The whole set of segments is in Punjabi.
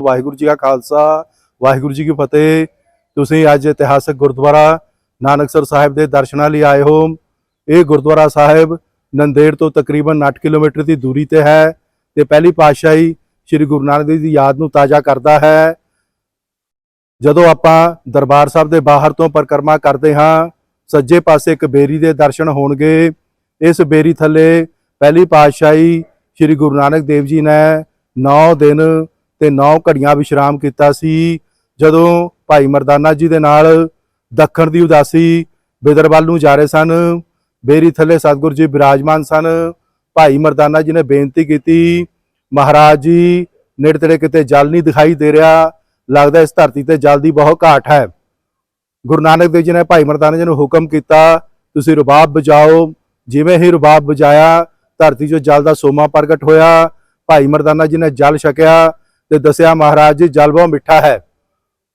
ਵਾਹਿਗੁਰੂ ਜੀ ਕਾ ਖਾਲਸਾ, ਵਾਹਿਗੁਰੂ ਜੀ ਕੀ ਫਤਿਹ। ਤੁਸੀਂ ਅੱਜ ਇਤਿਹਾਸਕ ਗੁਰਦੁਆਰਾ ਨਾਨਕਸਰ ਸਾਹਿਬ ਦੇ ਦਰਸ਼ਨਾਂ ਲਈ ਆਏ ਹੋ। ਇਹ ਗੁਰਦੁਆਰਾ ਸਾਹਿਬ ਨੰਦੇੜ ਤੋਂ ਤਕਰੀਬਨ 8 ਕਿਲੋਮੀਟਰ ਦੀ ਦੂਰੀ ਤੇ ਹੈ ਤੇ ਪਹਿਲੀ ਪਾਤਸ਼ਾਹੀ ਸ੍ਰੀ ਗੁਰੂ ਨਾਨਕ ਦੇਵ ਦੀ ਯਾਦ ਨੂੰ ਤਾਜ਼ਾ ਕਰਦਾ ਹੈ। ਜਦੋਂ ਆਪਾਂ ਦਰਬਾਰ ਸਾਹਿਬ ਦੇ ਬਾਹਰ ਤੋਂ ਪਰਿਕਰਮਾ ਕਰਦੇ ਹਾਂ, ਸੱਜੇ ਪਾਸੇ ਇੱਕ ਬੇਰੀ ਦੇ ਦਰਸ਼ਨ ਹੋਣਗੇ। ਇਸ ਬੇਰੀ ਥੱਲੇ ਪਹਿਲੀ ਪਾਤਸ਼ਾਹੀ ਸ੍ਰੀ ਗੁਰੂ ਨਾਨਕ ਦੇਵ ਜੀ ਨੇ 9 ਦਿਨ ਤੇ 9 ਘੜੀਆਂ ਵਿਸ਼ਰਾਮ ਕੀਤਾ ਸੀ। ਜਦੋਂ ਭਾਈ ਮਰਦਾਨਾ ਜੀ ਦੇ ਨਾਲ ਦੱਖਣ ਦੀ ਉਦਾਸੀ ਬਿਦਰ ਨੂੰ ਜਾ ਰਹੇ ਸਨ, ਬੇਰੀ ਥੱਲੇ ਸਤਿਗੁਰੂ ਜੀ ਬਿਰਾਜਮਾਨ ਸਨ। ਭਾਈ ਮਰਦਾਨਾ ਜੀ ਨੇ ਬੇਨਤੀ ਕੀਤੀ, ਮਹਾਰਾਜ ਜੀ ਨੇੜੇ ਤੇੜੇ ਕਿਤੇ ਜਲ ਨਹੀਂ ਦਿਖਾਈ ਦੇ ਰਿਹਾ। ਲੱਗਦਾ ਇਸ ਧਰਤੀ ਤੇ ਜਲ ਦੀ ਬਹੁਤ ਘਾਟ ਹੈ। ਗੁਰੂ ਨਾਨਕ ਦੇਵ ਜੀ ਨੇ ਭਾਈ ਮਰਦਾਨਾ ਜੀ ਨੂੰ ਹੁਕਮ ਕੀਤਾ, ਤੁਸੀਂ ਰਬਾਬ ਬਜਾਓ ਜਿਵੇਂ ਹੀ ਰਬਾਬ ਬਜਾਇਆ ਧਰਤੀ 'ਚੋਂ ਜਲ ਦਾ ਸੋਮਾ ਪ੍ਰਗਟ ਹੋਇਆ। ਭਾਈ ਮਰਦਾਨਾ ਜੀ ਨੇ ਜਲ ਛਕਿਆ। ਤੇ ਦੱਸਿਆ, ਮਹਾਰਾਜ ਜੀ ਜਲ ਬਹੁਤ ਮਿੱਠਾ ਹੈ।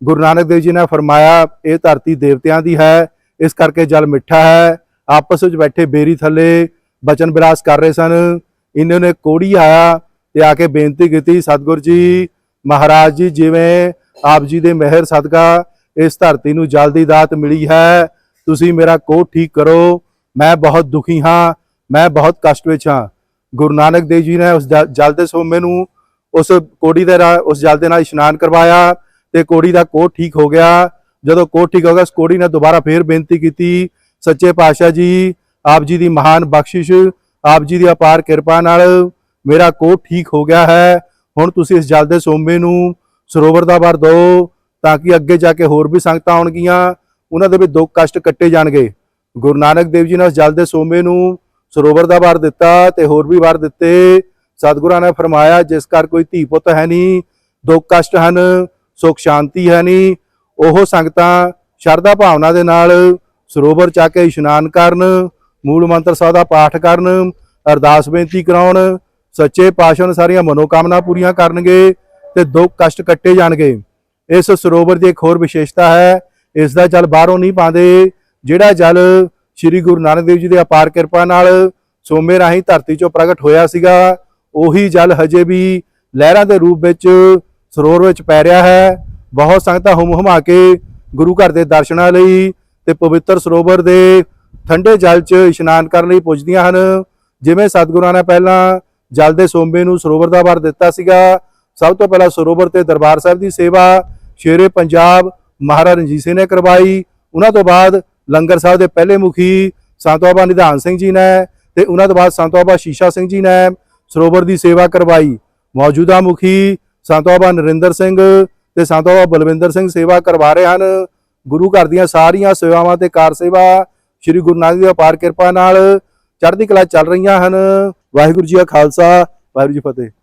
ਗੁਰੂ ਨਾਨਕ ਦੇਵ ਜੀ ਨੇ ਫਰਮਾਇਆ, ਇਹ ਧਰਤੀ ਦੇਵਤਿਆਂ ਦੀ ਹੈ, ਇਸ ਕਰਕੇ ਜਲ ਮਿੱਠਾ ਹੈ। ਆਪਸ ਵਿੱਚ ਬੈਠੇ ਬੇਰੀ ਥੱਲੇ ਬਚਨ ਵਿਰਾਸ ਕਰ ਰਹੇ ਸਨ। ਇਹਨਾਂ ਨੇ ਕੋੜੀ ਆਇਆ ਤੇ ਆ ਕੇ ਬੇਨਤੀ ਕੀਤੀ, ਸਤਿਗੁਰ ਜੀ, ਮਹਾਰਾਜ ਜੀ, ਜਿਵੇਂ ਆਪ ਜੀ ਦੇ ਮਿਹਰ ਸਦਕਾ ਇਸ ਧਰਤੀ ਨੂੰ ਜਲ ਦੀ ਦਾਤ ਮਿਲੀ ਹੈ, ਤੁਸੀਂ ਮੇਰਾ ਕੋਹ ਠੀਕ ਕਰੋ। ਮੈਂ ਬਹੁਤ ਦੁਖੀ ਹਾਂ, ਮੈਂ ਬਹੁਤ ਕਸ਼ਟ ਵਿੱਚ ਹਾਂ। ਗੁਰੂ ਨਾਨਕ ਦੇਵ ਜੀ ਨੇ ਉਸ ਜ- ਜਲ ਦੇ ਸੋਮੇ ਨੂੰ ਉਸ ਕੋੜੀ ਦੇ ਰਾ- ਉਸ ਜਲ ਦੇ ਨਾਲ ਇਸ਼ਨਾਨ ਕਰਵਾਇਆ ਤੇ ਕੋੜੀ ਦਾ ਕੋਹ ਠੀਕ ਹੋ ਗਿਆ। ਜਦੋਂ ਕੋਹ ਠੀਕ ਹੋ ਗਿਆ, ਉਸ ਕੋੜੀ ਨੇ ਦੁਬਾਰਾ ਫੇਰ ਬੇਨਤੀ ਕੀਤੀ, ਸੱਚੇ ਪਾਤਸ਼ਾਹ ਜੀ, ਆਪ ਜੀ ਦੀ ਮਹਾਨ ਬਖਸ਼ਿਸ਼, ਆਪ ਜੀ ਦੀ ਅਪਾਰ ਕਿਰਪਾ ਨਾਲ ਮੇਰਾ ਕੋਹ ਠੀਕ ਹੋ ਗਿਆ ਹੈ। ਹੁਣ ਤੁਸੀਂ ਇਸ ਜਲ ਦੇ ਸੋਮੇ ਨੂੰ ਸਰੋਵਰ ਦਾ ਵਰ ਦਿਓ ਤਾਂ ਕਿ ਅੱਗੇ ਜਾ ਕੇ ਹੋਰ ਵੀ ਸੰਗਤਾਂ ਆਉਣਗੀਆਂ। ਉਹਨਾਂ ਦੇ ਵੀ ਦੁੱਖ ਕਸ਼ਟ ਕੱਟੇ ਜਾਣਗੇ। ਗੁਰੂ ਨਾਨਕ ਦੇਵ ਜੀ ਨੇ ਉਸ ਜਲ ਦੇ ਸੋਮੇ ਨੂੰ ਸਰੋਵਰ ਦਾ ਵਰ ਦਿੱਤਾ ਤੇ ਹੋਰ ਵੀ ਵਰ ਦਿੱਤੇ। ਸਤਿਗੁਰਾਂ ਨੇ ਫਰਮਾਇਆ, ਜਿਸ ਘਰ ਕੋਈ ਧੀ ਪੁੱਤ ਹੈ ਨਹੀਂ, ਦੁੱਖ ਕਸ਼ਟ ਹਨ, ਸੁਖ ਸ਼ਾਂਤੀ ਹੈ ਨਹੀਂ, ਉਹ ਸੰਗਤਾਂ ਸ਼ਰਧਾ ਭਾਵਨਾ ਦੇ ਨਾਲ ਸਰੋਵਰ ਚਾ ਕੇ ਇਸ਼ਨਾਨ ਕਰਨ, ਮੂਲ ਮੰਤਰ ਸਾਹਿਬ ਦਾ ਪਾਠ ਕਰਨ, ਅਰਦਾਸ ਬੇਨਤੀ ਕਰਾਉਣ, ਸੱਚੇ ਪਾਤਸ਼ਾਹ ਸਾਰੀਆਂ ਮਨੋਕਾਮਨਾ ਪੂਰੀਆਂ ਕਰਨਗੇ ਤੇ ਦੁੱਖ ਕਸ਼ਟ ਕੱਟੇ ਜਾਣਗੇ। ਇਸ ਸਰੋਵਰ ਦੀ ਇੱਕ ਹੋਰ ਵਿਸ਼ੇਸ਼ਤਾ ਹੈ, ਇਸ ਦਾ ਜਲ ਬਾਹਰੋਂ ਨਹੀਂ ਪਾਉਂਦੇ, ਜਿਹੜਾ ਜਲ ਸ੍ਰੀ ਗੁਰੂ ਨਾਨਕ ਦੇਵ ਜੀ ਦੇ ਅਪਾਰ ਕਿਰਪਾ ਨਾਲ ਸੋਮੇ ਰਾਹੀਂ ਧਰਤੀ 'ਚੋਂ ਪ੍ਰਗਟ ਹੋਇਆ ਸੀਗਾ ਉਹੀ ਜਲ ਹਜੇ ਵੀ ਲਹਿਰਾਂ ਦੇ ਰੂਪ ਵਿੱਚ ਸਰੋਵਰ ਵਿੱਚ ਪੈ ਰਿਹਾ ਹੈ। ਬਹੁਤ ਸੰਗਤਾਂ ਹੁਮ ਹੁਮਾ ਕੇ ਗੁਰੂ ਘਰ ਦੇ ਦਰਸ਼ਨਾਂ ਲਈ ਤੇ ਪਵਿੱਤਰ ਸਰੋਵਰ ਦੇ ਠੰਡੇ ਜਲ 'ਚ ਇਸ਼ਨਾਨ ਕਰਨ ਲਈ ਪੁੱਜਦੀਆਂ ਹਨ। ਜਿਵੇਂ ਸਤਿਗੁਰਾਂ ਨੇ ਪਹਿਲਾਂ ਜਲ ਦੇ ਸੋਮੇ ਨੂੰ ਸਰੋਵਰ ਦਾ ਵਰ ਦਿੱਤਾ ਸੀਗਾ, ਸਭ ਤੋਂ ਪਹਿਲਾਂ ਸਰੋਵਰ ਤੇ ਦਰਬਾਰ ਸਾਹਿਬ ਦੀ ਸੇਵਾ ਸ਼ੇਰੇ ਪੰਜਾਬ ਮਹਾਰਾਜ ਰਣਜੀਤ ਸਿੰਘ ਨੇ ਕਰਵਾਈ। ਉਹਨਾਂ ਤੋਂ ਬਾਅਦ ਲੰਗਰ ਸਾਹਿਬ ਦੇ ਪਹਿਲੇ ਮੁਖੀ ਸੰਤ ਬਾਬਾ ਨਿਧਾਨ ਸਿੰਘ ਜੀ ਨੇ ਤੇ ਉਹਨਾਂ ਤੋਂ ਬਾਅਦ ਸੰਤ ਬਾਬਾ ਸ਼ੀਸ਼ਾ ਸਿੰਘ ਜੀ ਨੇ। ਸਰੋਵਰ ਦੀ ਸੇਵਾ ਕਰਵਾਈ। ਮੌਜੂਦਾ ਮੁਖੀ ਸੰਤ ਬਾਬਾ ਨਰਿੰਦਰ ਸਿੰਘ ਤੇ ਸੰਤ ਬਾਬਾ ਬਲਵਿੰਦਰ ਸਿੰਘ ਸੇਵਾ ਕਰਵਾ ਰਹੇ ਹਨ। ਗੁਰੂ ਘਰ ਦੀਆਂ ਸਾਰੀਆਂ ਸੇਵਾਵਾਂ ਤੇ ਕਾਰ ਸੇਵਾ, ਸ੍ਰੀ ਗੁਰੂ ਨਾਨਕ ਦੇਵ ਅਪਾਰ ਕਿਰਪਾ ਨਾਲ ਚੜ੍ਹਦੀ ਕਲਾ ਚੱਲ ਰਹੀਆਂ ਹਨ। ਵਾਹਿਗੁਰੂ ਜੀ ਕਾ ਖਾਲਸਾ, ਵਾਹਿਗੁਰੂ ਜੀ ਫਤਿਹ।